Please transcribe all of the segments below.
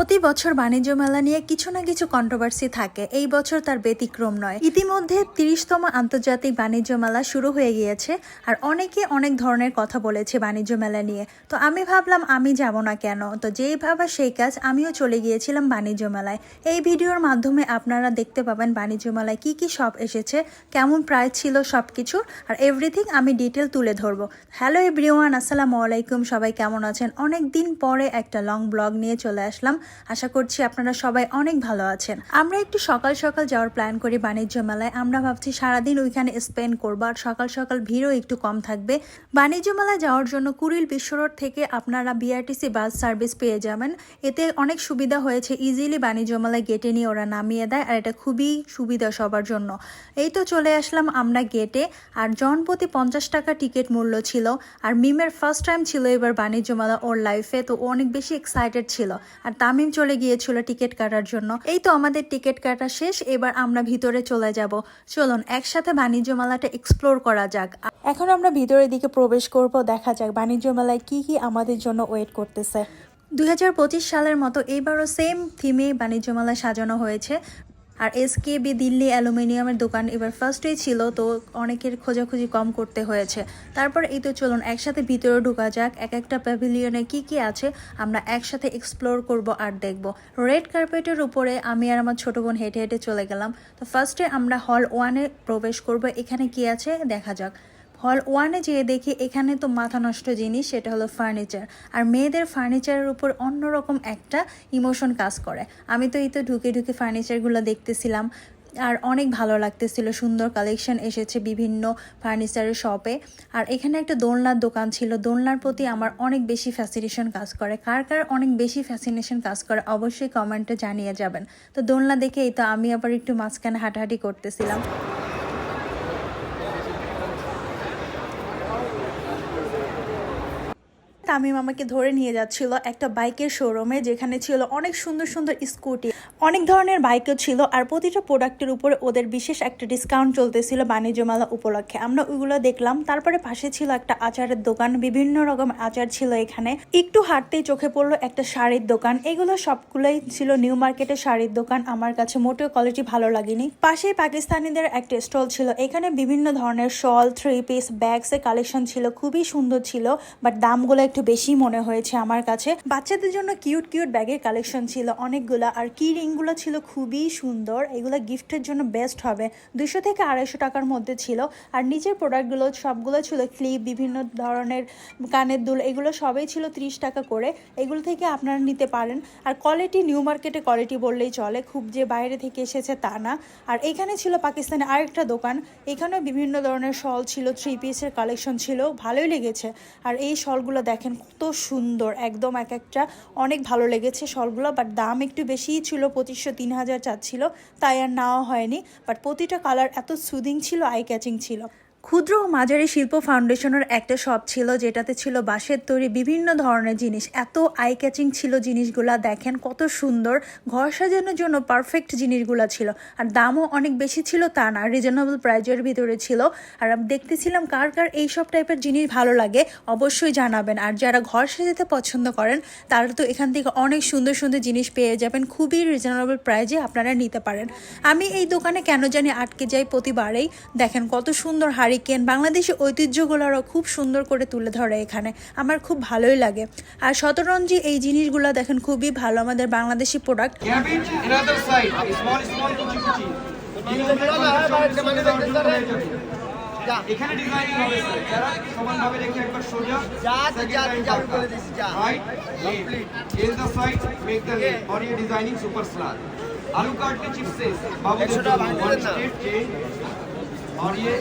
প্রতি বছর বাণিজ্য মেলা নিয়ে কিছু না কিছু কন্ট্রোভার্সি থাকে। এই বছর তার ব্যতিক্রম নয়। ইতিমধ্যে তিরিশতম আন্তর্জাতিক বাণিজ্য মেলা শুরু হয়ে গিয়েছে আর অনেকে অনেক ধরনের কথা বলেছে বাণিজ্য মেলা নিয়ে। তো আমি ভাবলাম, আমি যাব না কেন? তো যেই ভাবা সেই কাজ, আমিও চলে গিয়েছিলাম বাণিজ্য মেলায়। এই ভিডিওর মাধ্যমে আপনারা দেখতে পাবেন বাণিজ্য মেলায় কি কি সব এসেছে, কেমন প্রাইস ছিল সব কিছু আর এভরিথিং আমি ডিটেল তুলে ধরবো। হ্যালো এভরিওয়ান আসসালামু আলাইকুম, সবাই কেমন আছেন? অনেক দিন পরে একটা লং ব্লগ নিয়ে চলে আসলাম। আশা করছি আপনারা সবাই অনেক ভালো আছেন। আমরা একটু সকাল সকাল যাওয়ার প্ল্যান করি বাণিজ্য মেলায়। আমরা ভাবছি সারাদিন ওইখানে স্পেন্ড করব আর সকাল সকাল ভিড়ও একটু কম থাকবে। বাণিজ্য মেলায় যাওয়ার জন্য কুড়িল বিশ্ব রোড থেকে আপনারা বিআরটিসি বাস সার্ভিস পেয়ে যাবেন। এতে অনেক সুবিধা হয়েছে ইজিলি বাণিজ্য মেলায় গেটে নিয়ে ওরা নামিয়ে দেয় আর এটা খুবই সুবিধা সবার জন্য। এই তো চলে আসলাম আমরা গেটে আর জনপ্রতি পঞ্চাশ টাকা টিকিট মূল্য ছিল। আর মিমের ফার্স্ট টাইম ছিল এবার বাণিজ্য মেলা ওর লাইফে তো অনেক বেশি এক্সাইটেড ছিল। আর তামিম চলে গিয়েছিল টিকিট কাটার জন্য। এই তো আমাদের টিকিট কাটা শেষ, এবার আমরা ভিতরে চলে যাব। চলুন, একসাথে বাণিজ্য মেলাটা এক্সপ্লোর করা যাক। এখন আমরা ভিতরের দিকে প্রবেশ করব, দেখা যাক বাণিজ্য মেলায় কি কি আমাদের জন্য ওয়েট করতেছে। দুই হাজার পঁচিশ সালের মতো এইবারও সেম থিমে বাণিজ্য মেলা সাজানো হয়েছে। আর এসকে বি দিল্লি অ্যালুমিনিয়ামের দোকান এবার ফার্স্টেই ছিল, তো অনেকের খোঁজাখুঁজি কম করতে হয়েছে। তারপর এই তো চলুন, একসাথে ভিতরে ঢোকা যাক, এক একটা প্যাভিলিয়নে কি কি আছে, আমরা একসাথে এক্সপ্লোর করব আর দেখব। রেড কার্পেটের উপরে আমি আর আমার ছোট বোন হেঁটে হেঁটে চলে গেলাম। তো ফার্স্টে আমরা হল ওয়ানে প্রবেশ করব, এখানে কি আছে দেখা যাক। হল ওয়ানে যেয়ে দেখি এখানে তো মাথা নষ্ট জিনিস, সেটা হলো ফার্নিচার আর মেয়েদের ফার্নিচারের উপর অন্যরকম একটা ইমোশন কাজ করে। আমি তো এই তো ঢুকে ঢুকে ফার্নিচারগুলো দেখতেছিলাম, আর অনেক ভালো লাগতেছিল। সুন্দর কালেকশন এসেছে বিভিন্ন ফার্নিচারের শপে আর এখানে একটা দোলনার দোকান ছিল। দোলনার প্রতি আমার অনেক বেশি ফ্যাসিনেশন কাজ করে। কার কার অনেক বেশি ফ্যাসিনেশন কাজ করে, অবশ্যই কমেন্টে জানিয়ে যাবেন। তো দোলনা দেখে এই তো আমি আবার একটু মাঝখানে হাঁটাহাঁটি করতেছিলাম। তামিম আমাকে ধরে নিয়ে যাচ্ছিল একটা বাইকের শোরুমে যেখানে ছিল অনেক সুন্দর সুন্দর স্কুটি অনেক ধরনের বাইকও ছিল, আর প্রতিটা প্রোডাক্টের উপরে ওদের বিশেষ একটা ডিসকাউন্ট চলতেছিল বাণিজ্য মেলা উপলক্ষে। আমরা ওইগুলো দেখলাম, তারপরে পাশে ছিল একটা আচারের দোকান, বিভিন্ন রকম আচার ছিল এখানে। একটু হাঁটতেই চোখে পড়ল একটা শাড়ির দোকান, এগুলো সবগুলোই ছিল নিউ মার্কেটের শাড়ির দোকান, আমার কাছে মোটেও কোয়ালিটি ভালো লাগেনি। পাশেই পাকিস্তানিদের একটা স্টল ছিল, এখানে বিভিন্ন ধরনের শল থ্রি পিস ব্যাগস এর কালেকশন ছিল, খুবই সুন্দর ছিল বাট দামগুলো একটু বেশি মনে হয়েছে আমার কাছে। বাচ্চাদের জন্য কিউট কিউট ব্যাগের কালেকশন ছিল। অনেকগুলো। আর কি রিংগুলো ছিল খুবই সুন্দর। এগুলো গিফটের জন্য বেস্ট হবে। দুশো থেকে আড়াইশো টাকার মধ্যে ছিল। আর নিচের প্রোডাক্টগুলো সবগুলো ছিল ক্লিপ বিভিন্ন ধরনের কানের দুল, এগুলো সবই ছিল ত্রিশ টাকা করে। এগুলো থেকে আপনারা নিতে পারেন। আর কোয়ালিটি নিউ মার্কেটে কোয়ালিটি বললেই চলে। খুব যে বাইরে থেকে এসেছে তা না। আর এখানে ছিল পাকিস্তানে আরেকটা দোকান। এখানেও বিভিন্ন ধরনের শল ছিল থ্রি পিসের কালেকশন ছিল। ভালোই লেগেছে। আর এই শলগুলো দেখেন কত সুন্দর, একদম এক একটা। অনেক ভালো লেগেছে শলগুলো বাট দাম একটু বেশিই ছিল, পঁচিশশো তিন হাজার চাচ্ছিল, তাই আর নেওয়া হয়নি। বাট প্রতিটা কালার এত সুদিং ছিল আই ক্যাচিং ছিল। ক্ষুদ্র ও মাঝারি শিল্প ফাউন্ডেশনের একটা শপ ছিল, যেটাতে ছিল বাঁশের তৈরি বিভিন্ন ধরনের জিনিস। এত আই ক্যাচিং ছিল জিনিসগুলা, দেখেন কত সুন্দর, ঘর সাজানোর জন্য পারফেক্ট জিনিসগুলা ছিল। আর দামও অনেক বেশি ছিল তা না রিজনেবল প্রাইজের ভিতরে ছিল। আর আমি দেখতেছিলাম কার কার এই সব টাইপের জিনিস ভালো লাগে, অবশ্যই জানাবেন। আর যারা ঘর সাজাতে পছন্দ করেন, তারা তো এখান থেকে অনেক সুন্দর সুন্দর জিনিস পেয়ে যাবেন, খুবই রিজনেবল প্রাইজে আপনারা নিতে পারেন। আমি এই দোকানে কেন জানি আটকে যাই প্রতিবারেই, দেখেন কত সুন্দর হারিকেন বাংলাদেশি ঐতিহ্যগুলোরও খুব সুন্দর করে তুলে ধরে এখানে আমার খুব ভালোই লাগে আর শতরঞ্জি এই জিনিসগুলো দেখেন খুবই ভালো আমাদের Bangladeshi product Cabbage, another side. Small, small, kuchi kuchi. এখানে ডিজাইনিং হবে স্যার যারা সমানভাবে রেখে একবার সোজা যা, second যা, line যা, পাল্টা। বলে দিছি, যা। right in the side make the lane और ये डिजाइनिंग सुपर स्लार आलू काट के चिप्स बाबू একশো টাকা ভাঙ वन দেন না। स्टेट चेंज और ये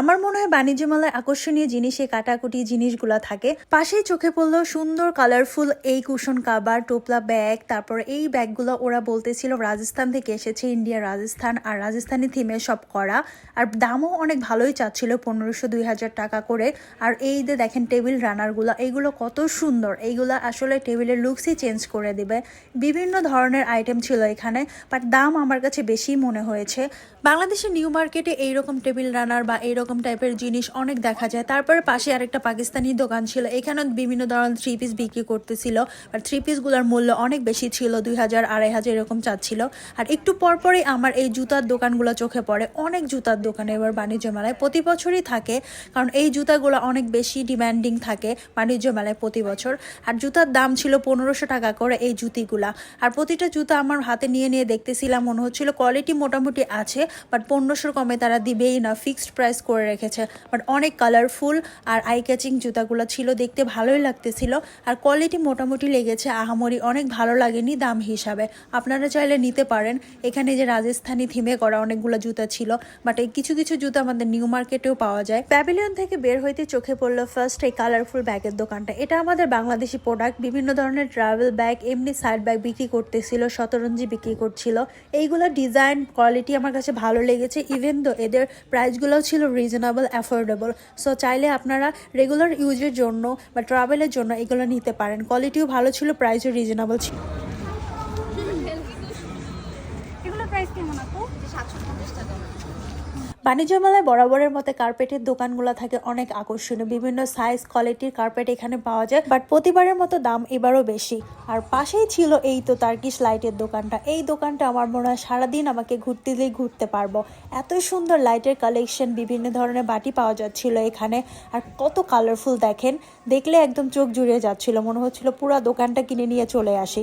আমার মনে হয় বাণিজ্য মেলায় আকর্ষণীয় জিনিসে কাটাকুটি জিনিসগুলো থাকে। পাশেই চোখে পড়ল সুন্দর কালারফুল এই কুশন কাবার টোপলা ব্যাগ তারপর এই ব্যাগগুলো ওরা বলতেছিল রাজস্থান থেকে এসেছে ইন্ডিয়া, রাজস্থান, আর রাজস্থানি থিমে সব করা। আর দামও অনেক ভালোই চাচ্ছিল, পনেরোশো দুই হাজার টাকা করে। আর এই যে দেখেন টেবিল রানারগুলো এইগুলো কত সুন্দর। এইগুলো আসলে টেবিলের লুকসই চেঞ্জ করে দেবে। বিভিন্ন ধরনের আইটেম ছিল এখানে বাট দাম আমার কাছে বেশি মনে হয়েছে। বাংলাদেশের নিউ মার্কেটে এইরকম টেবিল রানার বা এইরকম এরকম টাইপের জিনিস অনেক দেখা যায়। তারপরে পাশে আরেকটা পাকিস্তানি দোকান ছিল। এখানে বিভিন্ন ধরনের থ্রি পিস বিক্রি করতেছিল। আর থ্রি পিসগুলোর মূল্য অনেক বেশি ছিল, দুই হাজার, আড়াই হাজার এরকম চাচ্ছিল। আর একটু পরপরই আমার এই জুতার দোকানগুলো চোখে পড়ে। অনেক জুতার দোকান এবার বাণিজ্য মেলায় প্রতি বছরই থাকে। কারণ এই জুতাগুলো অনেক বেশি ডিমান্ডিং থাকে বাণিজ্য মেলায় প্রতি বছর। আর জুতার দাম ছিল পনেরোশো টাকা করে এই জুতিগুলা। আর প্রতিটা জুতা আমার হাতে নিয়ে নিয়ে দেখতেছিলাম, মনে হচ্ছিল কোয়ালিটি মোটামুটি আছে বাট পনেরোশোর কমে তারা দিবেই না। ফিক্সড প্রাইস করে রেখেছে। বাট অনেক কালারফুল আর আই ক্যাচিং জুতাগুলো ছিল, দেখতে ভালোই লাগতেছিল। আর কোয়ালিটি মোটামুটি লেগেছে আহামরি, অনেক ভালো লাগেনি দাম হিসাবে। আপনারা চাইলে নিতে পারেন। এখানে যে রাজস্থানি থিমে করা অনেকগুলো জুতা ছিল বাট এই কিছু কিছু জুতা আমাদের নিউ মার্কেটেও পাওয়া যায়। প্যাভিলিয়ন থেকে বের হইতে চোখে পড়ল ফার্স্ট এই কালারফুল ব্যাগের দোকানটা। এটা আমাদের বাংলাদেশি প্রোডাক্ট বিভিন্ন ধরনের ট্রাভেল ব্যাগ এমনি সাইড ব্যাগ বিক্রি করতেছিল, শতরঞ্জি বিক্রি করছিল। এইগুলো ডিজাইন কোয়ালিটি আমার কাছে ভালো লেগেছে ইভেন দো এদের প্রাইসগুলোও ছিল রিজনেবল অ্যাফোর্ডেবল সো চাইলে আপনারা রেগুলার ইউজের জন্য বা ট্রাভেলের জন্য এগুলো নিতে পারেন। কোয়ালিটিও ভালো ছিল প্রাইসও রিজনেবল ছিল। বাণিজ্য মেলায় বরাবরের মতো কার্পেটের দোকানগুলো থাকে, অনেক আকর্ষণীয়। বিভিন্ন সাইজ কোয়ালিটির কার্পেট এখানে পাওয়া যায় বাট প্রতিবারের মতো দাম এবারও বেশি। আর পাশেই ছিল এই তো তার্কিশ লাইটের দোকানটা। এই দোকানটা আমার মনে হয় সারাদিন আমাকে ঘুরতে দিলেই ঘুরতে পারব। এত সুন্দর লাইটের কালেকশন বিভিন্ন ধরনের বাটি পাওয়া যাচ্ছিল এখানে। আর কত কালারফুল দেখেন, দেখলে একদম চোখ জুড়িয়ে যাচ্ছিল। মনে হচ্ছিল পুরো দোকানটা কিনে নিয়ে চলে আসি।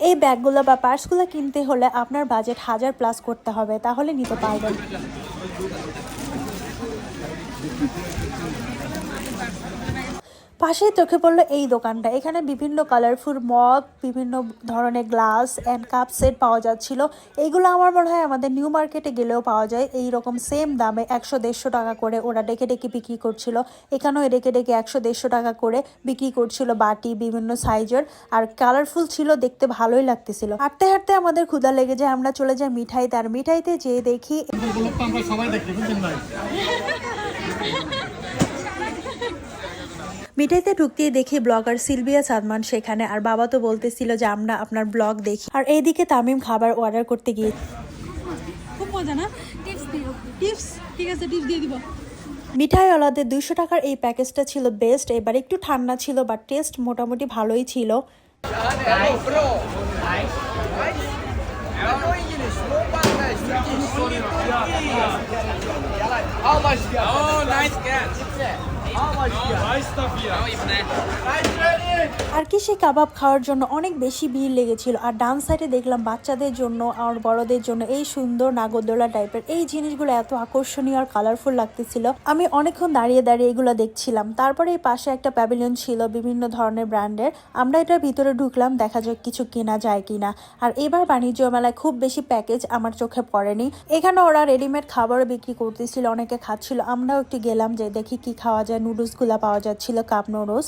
এই ব্যাগগুলো বা পার্সগুলো কিনতে হলে আপনার বাজেট হাজার প্লাস করতে হবে, তাহলে নিতে পারবেন। পাশেই চোখে পড়ল এই দোকানটা। এখানে বিভিন্ন কালারফুল মগ বিভিন্ন ধরনের গ্লাস অ্যান্ড কাপ সেট পাওয়া যাচ্ছিল। এইগুলো আমার মনে হয় আমাদের নিউ মার্কেটে গেলেও পাওয়া যায়। এই রকম সেম দামে একশো দেড়শো টাকা করে ওরা ডেকে ডেকে বিক্রি করছিল। এখানেও ডেকে ডেকে একশো দেড়শো টাকা করে বিক্রি করছিল বাটি বিভিন্ন সাইজের আর কালারফুল ছিল দেখতে ভালোই লাগতেছিল। হাঁটতে হাঁটতে আমাদের ক্ষুধা লেগে যায় আমরা চলে যাই মিঠাইতে আর মিঠাইতে যেয়ে দেখি আমরা সবাই দেখি বুঝলেন ভাই? মিঠাইতে ঢুকতেই দেখি ব্লগার সিলভিয়া সাদমান সেখানে। আর বাবা তো বলতেছিল যে আমরা আপনার ব্লগ দেখি। আর এইদিকে তামিম খাবার অর্ডার করতে গিয়ে খুব মজা না? টিপস দিও। টিপস? ঠিক আছে টিপস দিয়ে দিব। মিঠাইওয়ালাদের দুইশো টাকার এই প্যাকেজটা ছিল বেস্ট এবার একটু ঠান্ডা ছিল বা টেস্ট মোটামুটি ভালোই ছিল। How much? How much the beer? No, even that. আর কি সেই কাবাব খাওয়ার জন্য অনেক বেশি ভিড় লেগেছিল। আর ডান সাইডে দেখলাম বাচ্চাদের জন্য আর বড়দের জন্য এই সুন্দর নাগরদোলা টাইপের এই জিনিসগুলো এত আকর্ষণীয় আর কালারফুল লাগতেছিল। আমি অনেকক্ষণ দাঁড়িয়ে দাঁড়িয়ে এগুলো দেখছিলাম। তারপরে এই পাশে একটা প্যাভিলিয়ন ছিল বিভিন্ন ধরনের ব্র্যান্ডের। আমরা এটার ভিতরে ঢুকলাম, দেখা যাক কিছু কেনা যায় কিনা। আর এবার বাণিজ্য মেলায় খুব বেশি প্যাকেজ আমার চোখে পড়েনি। এখানে ওরা রেডিমেড খাবারও বিক্রি করতেছিল, অনেকে খাচ্ছিল। আমরাও একটু গেলাম যে দেখি কি খাওয়া যায়। নুডলসগুলো পাওয়া যাচ্ছিল কাপ নুডলস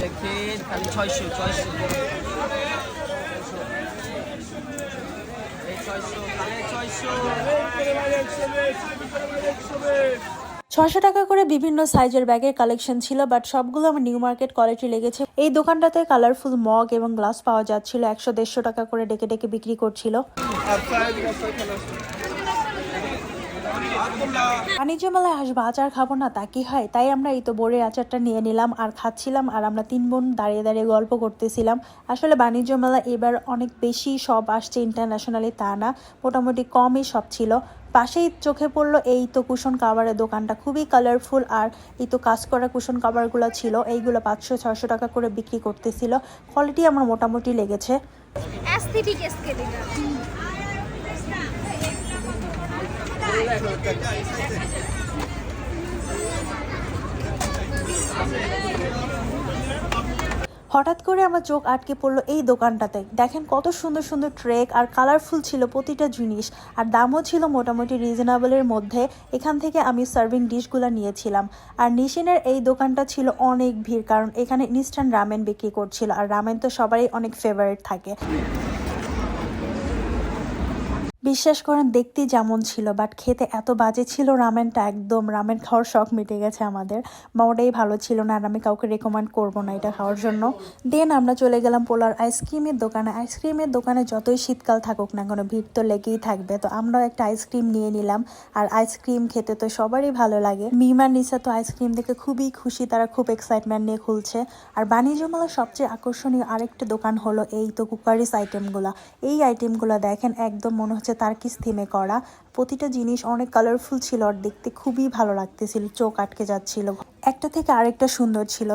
দেখেন খালি ছয়শো ছয়শো ছয়শো ছয়শো। ছশো টাকা করে বিভিন্ন সাইজের ব্যাগের কালেকশন ছিল বাট সবগুলো আমার নিউ মার্কেট কোয়ালিটি লেগেছে। এই দোকানটাতে কালারফুল মগ এবং গ্লাস পাওয়া যাচ্ছিল, একশো দেড়শো টাকা করে ডেকে ডেকে বিক্রি করছিল। বাণিজ্য মেলায় আসব, আচার খাব না, তা কি হয়? তাই আমরা এই তো বোরের আচারটা নিয়ে নিলাম আর খাচ্ছিলাম, আর আমরা তিন বোন দাঁড়িয়ে দাঁড়িয়ে গল্প করতেছিলাম। আসলে বাণিজ্য মেলা এবার অনেক বেশি সব আসছে ইন্টারন্যাশনালি তা না। মোটামুটি কমই সব ছিল। পাশেই চোখে পড়ল এই তো কুশন কাভারের দোকানটা। খুবই কালারফুল আর এই তো কাজ করা কুশন কাভারগুলো ছিল। এইগুলো পাঁচশো, ছয়শো টাকা করে বিক্রি করতেছিল। কোয়ালিটি আমার মোটামুটি লেগেছে। অ্যাস্থেটিক স্কেলেটা হঠাৎ করে আমার চোখ আটকে পড়ল এই দোকানটাতে। দেখেন কত সুন্দর সুন্দর ট্রেক আর কালারফুল ছিল প্রতিটা জিনিস, আর দামও ছিল মোটামুটি রিজনেবলের মধ্যে। এখান থেকে আমি সার্ভিং ডিশগুলো নিয়েছিলাম। আর নিশিনের এই দোকানটা ছিল অনেক ভিড়, কারণ এখানে ইনস্ট্যান্ট রামেন বিক্রি করছিল, আর রামেন তো সবারই অনেক ফেভারিট থাকে। বিশ্বাস করেন দেখতে যেমন ছিল বাট খেতে এত বাজে ছিল রামেনটা, একদম রামেন খাওয়ার শখ মিটে গেছে আমাদের। বা ওটাই ভালো ছিল না আর আমি কাউকে রেকমেন্ড করব না এটা খাওয়ার জন্য। দেন আমরা চলে গেলাম পোলার আইসক্রিমের দোকানে। আইসক্রিমের দোকানে যতই শীতকাল থাকুক না কোনো, ভিড় তো লেগেই থাকবে। তো আমরাও একটা আইসক্রিম নিয়ে নিলাম। আর আইসক্রিম খেতে তো সবারই ভালো লাগে। মিমা নিসা তো আইসক্রিম দেখে খুবই খুশি, তারা খুব এক্সাইটমেন্ট নিয়ে খুলছে। আর বাণিজ্য মেলার সবচেয়ে আকর্ষণীয় আরেকটা দোকান হলো এই তো কুকারিস আইটেমগুলো এই আইটেমগুলো দেখেন একদম মনে হচ্ছে তার্কিস থিমে করা। প্রতিটা জিনিস অনেক কালারফুল ছিল আর দেখতে খুবই ভালো লাগতেছিল, চোখ আটকে যাচ্ছিল। একটা থেকে আরেকটা সুন্দর ছিল।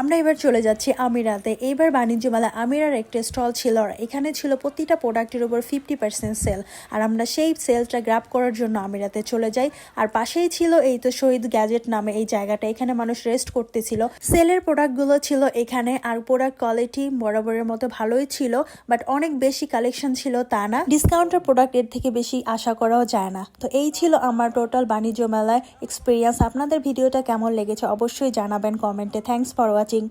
আমরা এবার চলে যাচ্ছি আমিরাতে। এইবার বাণিজ্য মেলা আমিরার একটা স্টল ছিল আর এখানে ছিল প্রতিটা প্রোডাক্টের উপর ফিফটি পার্সেন্ট সেল আর আমরা সেই সেলটা গ্র্যাব করার জন্য আমিরাতে চলে যাই। আর পাশেই ছিল এই তো শহীদ গ্যাজেট নামে এই জায়গাটা। এখানে মানুষ রেস্ট করতেছিল। সেলের প্রোডাক্টগুলো ছিল এখানে। আর প্রোডাক্ট কোয়ালিটি বরাবরের মতো ভালোই ছিল বাট অনেক বেশি কালেকশন ছিল তা না। ডিসকাউন্টের প্রোডাক্টের থেকে বেশি আশা করাও যায় না। তো এই ছিল আমার টোটাল বাণিজ্য মেলায় এক্সপিরিয়েন্স আপনাদের ভিডিওটা কেমন লেগেছে অবশ্যই জানাবেন কমেন্টে। Thanks for watching